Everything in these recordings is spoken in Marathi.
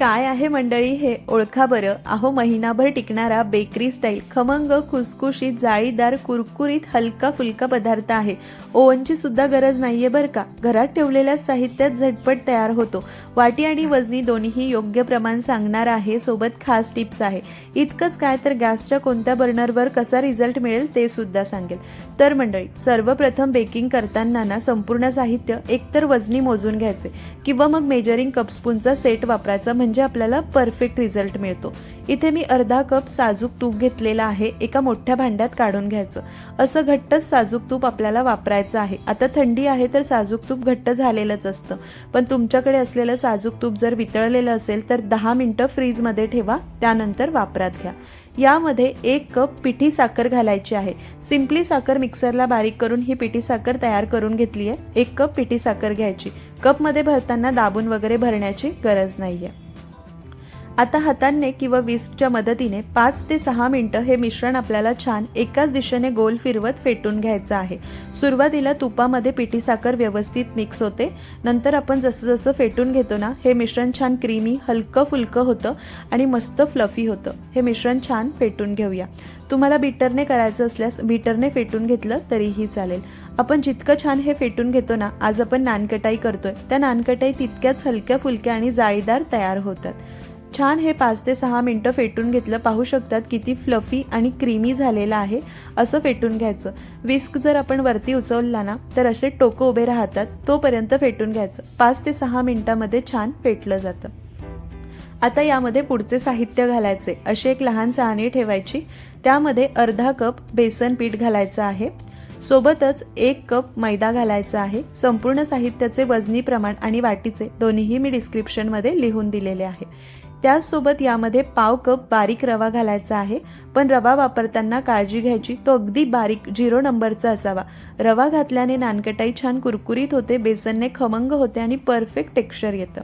काय आहे मंडळी हे ओळखा बरं. अहो महिनाभर टिकणारा बेकरी स्टाईल खमंग खुसखुशीत जाळीदार कुरकुरीत हलका फुलका पदार्थ आहे. ओव्हनची सुद्धा गरज नाहीये बरं का. घरात ठेवलेल्या साहित्यात झटपट तयार होतो. वाटी आणि वजनी दोन्हीही योग्य प्रमाण सांगणार आहे सोबत खास टिप्स आहे. इतकंच काय तर गॅसच्या कोणत्या बर्नरवर कसा रिझल्ट मिळेल ते सुद्धा सांगेल. तर मंडळी सर्वप्रथम बेकिंग करताना ना संपूर्ण साहित्य एकतर वजनी मोजून घ्यायचे किंवा मग मेजरिंग कपस्पूनचा सेट वापरायचा म्हणजे म्हणजे आपल्याला परफेक्ट रिझल्ट मिळतो. इथे मी अर्धा कप साजूक तूप घेतलेला आहे एका मोठ्या भांड्यात काढून घ्यायचं. असं घट्टच साजूक तूप आपल्याला वापरायचं आहे. आता थंडी आहे तर साजूक तूप घट्ट झालेलंच असतं. पण तुमच्याकडे असलेलं साजूक तूप जर वितळलेलं असेल तर दहा मिनटं फ्रीजमध्ये ठेवा त्यानंतर वापरात घ्या. यामध्ये एक कप पिठी साखर घालायची आहे. सिम्पली साखर मिक्सरला बारीक करून ही पिठी साखर तयार करून घेतली आहे. एक कप पिठी साखर घ्यायची. कपमध्ये भरताना दाबून वगैरे भरण्याची गरज नाही आहे आता हातांनी किंवा विस्कच्या मदतीने पाच ते सहा मिनटं हे मिश्रण आपल्याला छान एकाच दिशेने गोल फिरवत फेटून घ्यायचं आहे. सुरुवातीला तुपामध्ये पिठी साखर व्यवस्थित मिक्स होते. नंतर आपण जसं जसं फेटून घेतो ना हे मिश्रण छान क्रीमी हलकं फुलकं होतं आणि मस्त फ्लफी होतं. हे मिश्रण छान फेटून घेऊया. तुम्हाला बीटरने करायचं असल्यास बीटरने फेटून घेतलं तरीही चालेल. आपण जितकं छान हे फेटून घेतो ना आज आपण नानकटाई करतोय. त्या नानकटाई तितक्याच हलक्या फुलक्या आणि जाळीदार तयार होतात. छान हे पाच ते सहा मिनटं फेटून घेतलं पाहू शकतात किती फ्लफी आणि क्रीमी झालेलं आहे असं फेटून घ्यायचं. विस्क जर आपण वरती उचलला ना तर असे टोकं उभे राहतात तोपर्यंत फेटून घ्यायचं. पाच ते सहा मिनटामध्ये छान फेटलं जातं. आता यामध्ये पुढचे साहित्य घालायचे. अशी एक लहान चाळणी ठेवायची. त्यामध्ये अर्धा कप बेसन पीठ घालायचं आहे. सोबतच एक कप मैदा घालायचा आहे. संपूर्ण साहित्याचे वजनी प्रमाण आणि वाटीचे दोन्हीही मी डिस्क्रिप्शनमध्ये लिहून दिलेले आहे. त्याचसोबत यामध्ये पाव कप बारीक रवा घालायचा आहे. पण रवा वापरताना काळजी घ्यायची. तो अगदी बारीक झिरो नंबरचा असावा. रवा घातल्याने नानकटाई छान कुरकुरीत होते बेसनने खमंग होते आणि परफेक्ट टेक्स्चर येतं.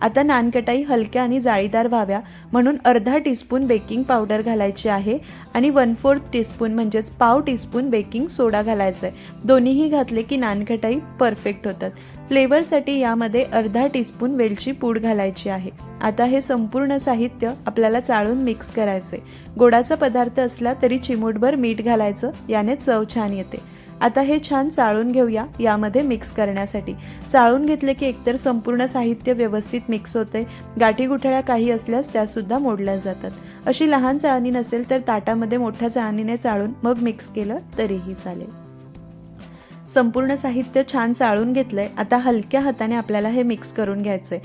आता नानकटाई हलक्या आणि जाळीदार व्हाव्या म्हणून अर्धा टीस्पून बेकिंग पावडर घालायची आहे आणि वन फोर्थ टीस्पून म्हणजेच पाव टीस्पून बेकिंग सोडा घालायचा आहे. दोन्हीही घातले की नानकटाई परफेक्ट होतात. फ्लेवरसाठी यामध्ये अर्धा टीस्पून वेलची पूड घालायची आहे. आता हे संपूर्ण साहित्य आपल्याला चाळून मिक्स करायचे गोडाचा पदार्थ असला तरी चिमूटभर मीठ घालायचं याने चव छान येते. आता हे छान चाळून घेऊया यामध्ये मिक्स करण्यासाठी. चाळून घेतले की एकतर संपूर्ण साहित्य व्यवस्थित मिक्स होते गाठी गुठळ्या काही असल्यास त्यासुद्धा मोडल्या जातात. अशी लहान चाळणी नसेल तर ताटामध्ये मोठ्या चाळणीने चाळून मग मिक्स केलं तरीही चालेल. संपूर्ण साहित्य छान चाळून घेतलंय. आता हलक्या हाताने आपल्याला हे मिक्स करून घ्यायचंय.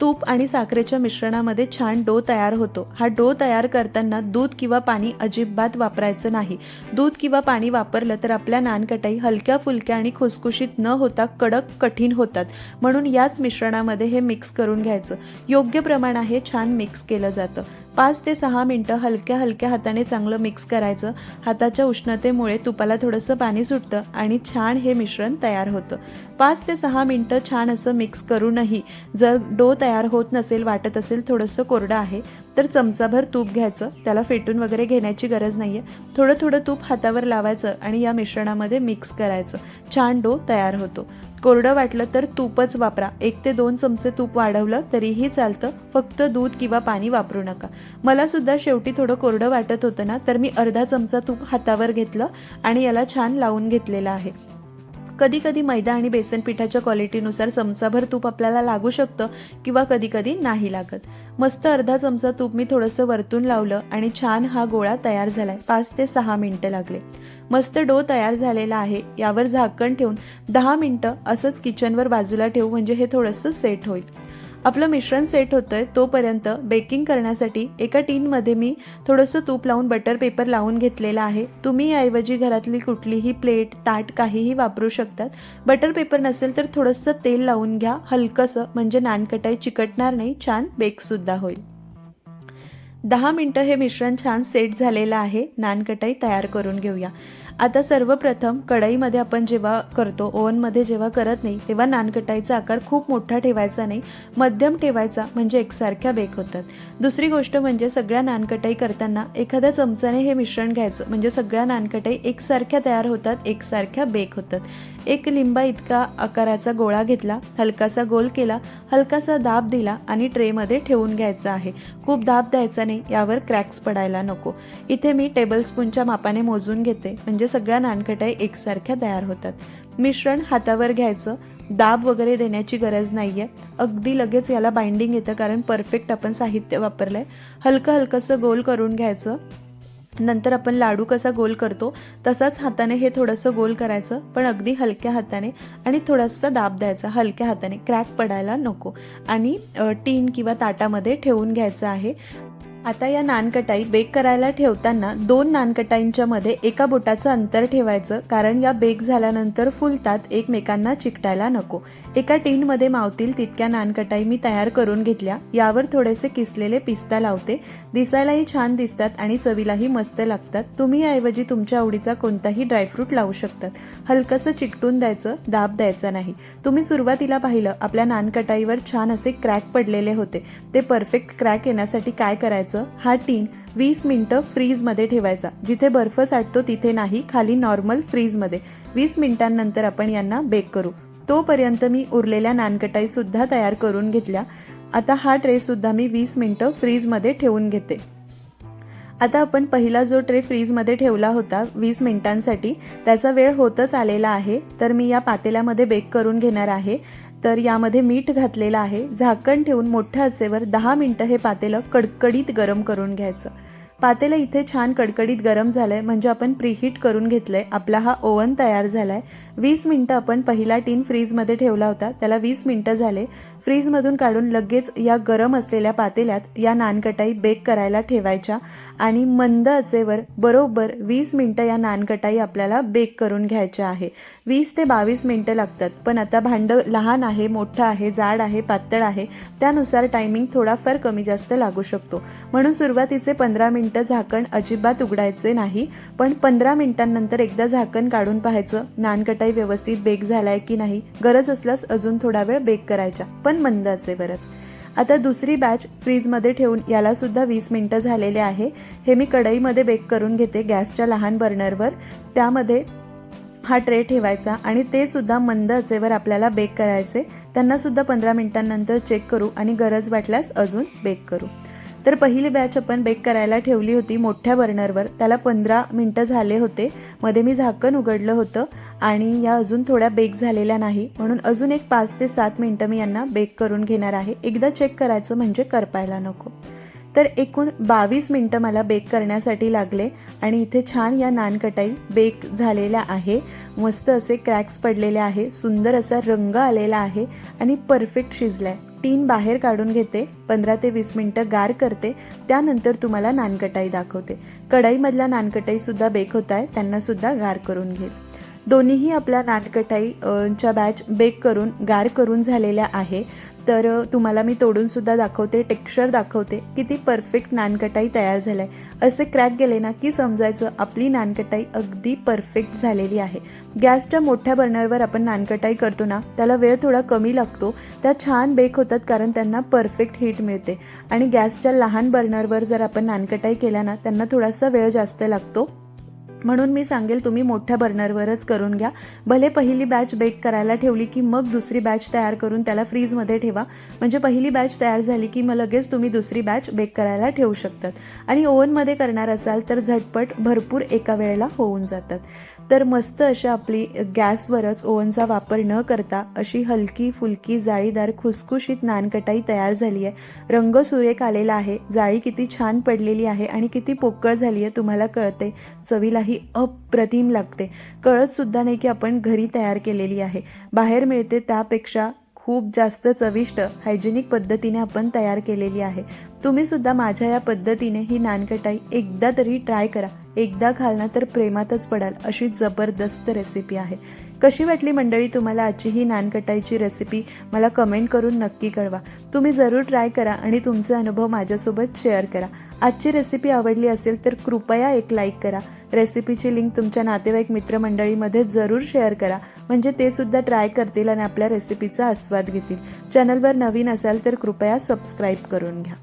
तूप आणि साखरेच्या मिश्रणामध्ये छान डो तयार होतो. हा डो तयार करताना दूध किंवा पाणी अजिबात वापरायचं नाही. दूध किंवा पाणी वापरलं तर आपल्या नानकटाई हलक्या फुलक्या आणि खुसखुशीत न होता कडक कठीण होतात. म्हणून याच मिश्रणामध्ये हे मिक्स करून घ्यायचं. योग्य प्रमाण आहे छान मिक्स केलं जातं. पाच ते सहा मिनटं हलक्या हलक्या हाताने चांगलं मिक्स करायचं. हाताच्या उष्णतेमुळे तुपाला थोडंसं पाणी सुटतं आणि छान हे मिश्रण तयार होतं. पाच ते सहा मिनटं छान असं मिक्स करूनही जर डो तयार होत नसेल वाटत असेल थोडंसं कोरडं आहे तर चमचाभर तूप घ्यायचं. त्याला फेटून वगैरे घेण्याची गरज नाही आहे थोडं थोडं तूप हातावर लावायचं आणि या मिश्रणामध्ये मिक्स करायचं. छान डो तयार होतो. कोरडं वाटलं तर तूपच वापरा. एक ते दोन चमचे तूप वाढवलं तरीही चालतं. फक्त दूध किंवा पाणी वापरू नका. मला सुद्धा शेवटी थोडं कोरडं वाटत होतं ना तर मी अर्धा चमचा तूप हातावर घेतलं आणि याला छान लावून घेतलेलं आहे. कधी कधी मैदा आणि बेसन पिठाच्या क्वालिटीनुसार चमचाभर तूप आपल्याला लागू शकतं किंवा कधी कधी नाही लागत. मस्त अर्धा चमचा तूप मी थोडंसं वरतून लावलं आणि छान हा गोळा तयार झालाय. पाच ते सहा मिनटं लागले. मस्त डो तयार झालेला आहे. यावर झाकण ठेवून दहा मिनटं असंच किचनवर बाजूला ठेवू म्हणजे हे थोडंसं सेट होईल. आपलं मिश्रण सेट होतंय तोपर्यंत बेकिंग करण्यासाठी एका टीनमध्ये मी थोडंसं तूप लावून बटर पेपर लावून घेतलेला आहे. तुम्ही याऐवजी घरातली कुठलीही प्लेट ताट काहीही वापरू शकतात. बटर पेपर नसेल तर थोडंसं तेल लावून घ्या. हलकंसं म्हणजे नानकटाई चिकटणार नाही छान बेकसुद्धा होईल. दहा मिनटं हे मिश्रण छान सेट झालेलं आहे. नानकटाई तयार करून घेऊया. आता सर्वप्रथम कढईमध्ये आपण जेव्हा करतो ओव्हनमध्ये जेव्हा करत नाही तेव्हा नानकटाईचा आकार खूप मोठा ठेवायचा नाही. मध्यम ठेवायचा म्हणजे एकसारख्या बेक होतात. दुसरी गोष्ट म्हणजे सगळ्या नानकटाई करताना एखाद्या चमचाने हे मिश्रण घ्यायचं. म्हणजे सगळ्या नानकटाई एकसारख्या तयार होतात एकसारख्या बेक होतात. एक लिंबा इतका आकाराचा गोळा घेतला हलकासा गोल केला हलकासा दाब दिला आणि ट्रेमध्ये ठेवून घ्यायचा आहे. खूप दाब द्यायचा नाही. यावर क्रॅक्स पडायला नको. इथे मी टेबलस्पूनच्या मापाने मोजून घेते. म्हणजे सगळ्या नानखटाई एकसारख्या तयार होतात. मिश्रण हातावर घ्यायचं. दाब वगैरे देण्याची गरज नाही आहे अगदी लगेच याला बाइंडिंग येतं कारण परफेक्ट आपण साहित्य वापरलं आहे हलकं हलकंसं गोल करून घ्यायचं. नंतर आपण लाडू कसा गोल करतो तसाच हाताने हे थोडंसं गोल करायचं. पण अगदी हलक्या हाताने आणि थोडासा दाब द्यायचा. हलक्या हाताने. क्रॅक पडायला नको. आणि टीन किंवा ताटामध्ये ठेवून घ्यायचं आहे. आता या नानकटाई बेक करायला ठेवताना दोन नानकटाईंच्या मध्ये एका बोटाचं अंतर ठेवायचं कारण या बेक झाल्यानंतर फुलतात एकमेकांना चिकटायला नको. एका टीनमध्ये मावतील तितक्या नानकटाई मी तयार करून घेतल्या. यावर थोडेसे किसलेले पिस्ता लावते. दिसायलाही छान दिसतात आणि चवीलाही मस्त लागतात. तुम्ही याऐवजी तुमच्या आवडीचा कोणताही ड्रायफ्रूट लावू शकतात. हलकंसं चिकटून द्यायचं दाब द्यायचा नाही. तुम्ही सुरुवातीला पाहिलं आपल्या नानकटाईवर छान असे क्रॅक पडलेले होते. ते परफेक्ट क्रॅक येण्यासाठी काय करायचं? हा टीन वीस मिनटं फ्रीजमध्ये ठेवायचा. जिथे बर्फ साठतो तिथे नाही खाली नॉर्मल फ्रीजमध्ये. वीस मिनटांनंतर आपण यांना बेक करू. तोपर्यंत मी उरलेल्या नानकटाईसुद्धा तयार करून घेतल्या. आता हा ट्रेसुद्धा मी वीस मिनटं फ्रीजमध्ये ठेवून घेते. आता आपण पहिला जो ट्रे फ्रीजमध्ये ठेवला होता वीस मिनिटांसाठी त्याचा वेळ होतच आलेला आहे तर मी या पातेल्यामध्ये बेक करून घेणार आहे. तर यामध्ये मीठ घातलेलं आहे. झाकण ठेवून मोठ्या आचेवर दहा मिनटं हे पातेलं कडकडीत गरम करून घ्यायचं. पातेलं इथे छान कडकडीत गरम झालं आहे म्हणजे आपण प्रीहीट करून घेतलं आहे आपला हा ओव्हन तयार झाला आहे वीस मिनटं आपण पहिला टीन फ्रीजमध्ये ठेवला होता त्याला वीस मिनटं झाले. फ्रीजमधून काढून लगेच या गरम असलेल्या पातेल्यात या नानकटाई बेक करायला ठेवायच्या आणि मंद आचेवर बरोबर वीस मिनटं या नानकटाई आपल्याला बेक करून घ्यायच्या आहे. वीस ते बावीस मिनटं लागतात पण आता भांडं लहान आहे मोठं आहे जाड आहे पातळ आहे त्यानुसार टायमिंग थोडाफार कमी जास्त लागू शकतो. म्हणून सुरुवातीचे पंधरा मिनटं झाकण अजिबात उघडायचे नाही पण पंधरा मिनिटांनंतर एकदा झाकण काढून पाहायचं नानकटाई व्यवस्थित बेक झालाय की नाही गरज असल्यास अजून थोडा वेळ बेक करायच्या पण मंद असेवरच आता दुसरी बॅच फ्रीजमध्ये ठेवून याला सुद्धा वीस मिनटं झालेले आहे. हे मी कढईमध्ये बेक करून घेते गॅसच्या लहान बर्नरवर. त्यामध्ये हा ट्रे ठेवायचा आणि ते सुद्धा मंद आचेवर आपल्याला बेक करायचे. त्यांना सुद्धा पंधरा मिनिटांनंतर चेक करू आणि गरज वाटल्यास अजून बेक करू. तर पहिली बॅच आपण बेक करायला ठेवली होती मोठ्या बर्नरवर त्याला पंधरा मिनटं झाले होते. मध्ये मी झाकण उघडलं होतं आणि या अजून थोड्या बेक झालेल्या नाही. म्हणून अजून एक पाच ते सात मिनटं मी यांना बेक करून घेणार आहे. एकदा चेक करायचं म्हणजे करपायला नको. तर एकूण बावीस मिनटं मला बेक करण्यासाठी लागले आणि इथे छान या नानकटाई बेक झालेल्या आहे. मस्त असे क्रॅक्स पडलेले आहे. सुंदर असा रंग आलेला आहे आणि परफेक्ट शिजला आहे टीन बाहेर काढून घेते पंधरा ते वीस मिनटं गार करते त्यानंतर तुम्हाला नानकटाई दाखवते. कढईमधल्या नानकटाईसुद्धा बेक होत आहे त्यांनासुद्धा गार करून घेईल दोन्हीही आपल्या नानकटाई च्या बॅच बेक करून गार करून झालेल्या आहे. तर तुम्हाला मी तोडूनसुद्धा दाखवते टेक्स्चर दाखवते किती परफेक्ट नानकटाई तयार झालं आहे असे क्रॅक गेले ना की समजायचं आपली नानकटाई अगदी परफेक्ट झालेली आहे. गॅसच्या मोठ्या बर्नरवर आपण नानकटाई करतो ना त्याला वेळ थोडा कमी लागतो. त्या छान बेक होतात कारण त्यांना परफेक्ट हीट मिळते. आणि गॅसच्या लहान बर्नरवर जर आपण नानकटाई केल्या ना त्यांना थोडासा वेळ जास्त लागतो. म्हणून मी सांगेल तुम्ही मोठ्या बर्नरवरच करून घ्या. भले पहिली बॅच बेक करायला ठेवली की मग दुसरी बॅच तयार करून त्याला फ्रीजमध्ये ठेवा. म्हणजे पहिली बॅच तयार झाली की मग लगेच तुम्ही दुसरी बॅच बेक करायला ठेवू शकतात. आणि ओव्हनमध्ये करणार असाल तर झटपट भरपूर एका वेळेला होऊन जातात. तर मस्त अशा आपली गॅसवरच ओव्हनचा वापर न करता अशी हलकी फुलकी जाळीदार खुसखुशीत नानकटाई तयार झाली आहे. रंग सुरेख आलेला आहे. जाळी किती छान पडलेली आहे आणि किती पोकळ झाली आहे तुम्हाला कळते. चवीलाही अप्रतिम लागते. कळतसुद्धा नाही की आपण घरी तयार केलेली आहे. बाहेर मिळते त्यापेक्षा खूप जास्त चविष्ट हायजेनिक पद्धतीने आपण तयार केलेली आहे. तुम्हीसुद्धा माझ्या या पद्धतीने ही नानकटाई एकदा तरी ट्राय करा. एकदा खाल ना तर प्रेमातच पडाल. अशी जबरदस्त रेसिपी आहे. कशी वाटली मंडळी तुम्हाला आजची ही नानकटाईची रेसिपी मला कमेंट करून नक्की कळवा. तुम्ही जरूर ट्राय करा आणि तुमचे अनुभव माझ्यासोबत शेअर करा. आजची रेसिपी आवडली असेल तर कृपया एक लाईक करा. रेसिपीची लिंक तुमच्या नातेवाईक मित्रमंडळीमध्ये जरूर शेअर करा. म्हणजे ते सुद्धा ट्राय करतील आणि आपल्या रेसिपीचा आस्वाद घेतील. चॅनलवर नवीन असाल तर कृपया सबस्क्राईब करून घ्या.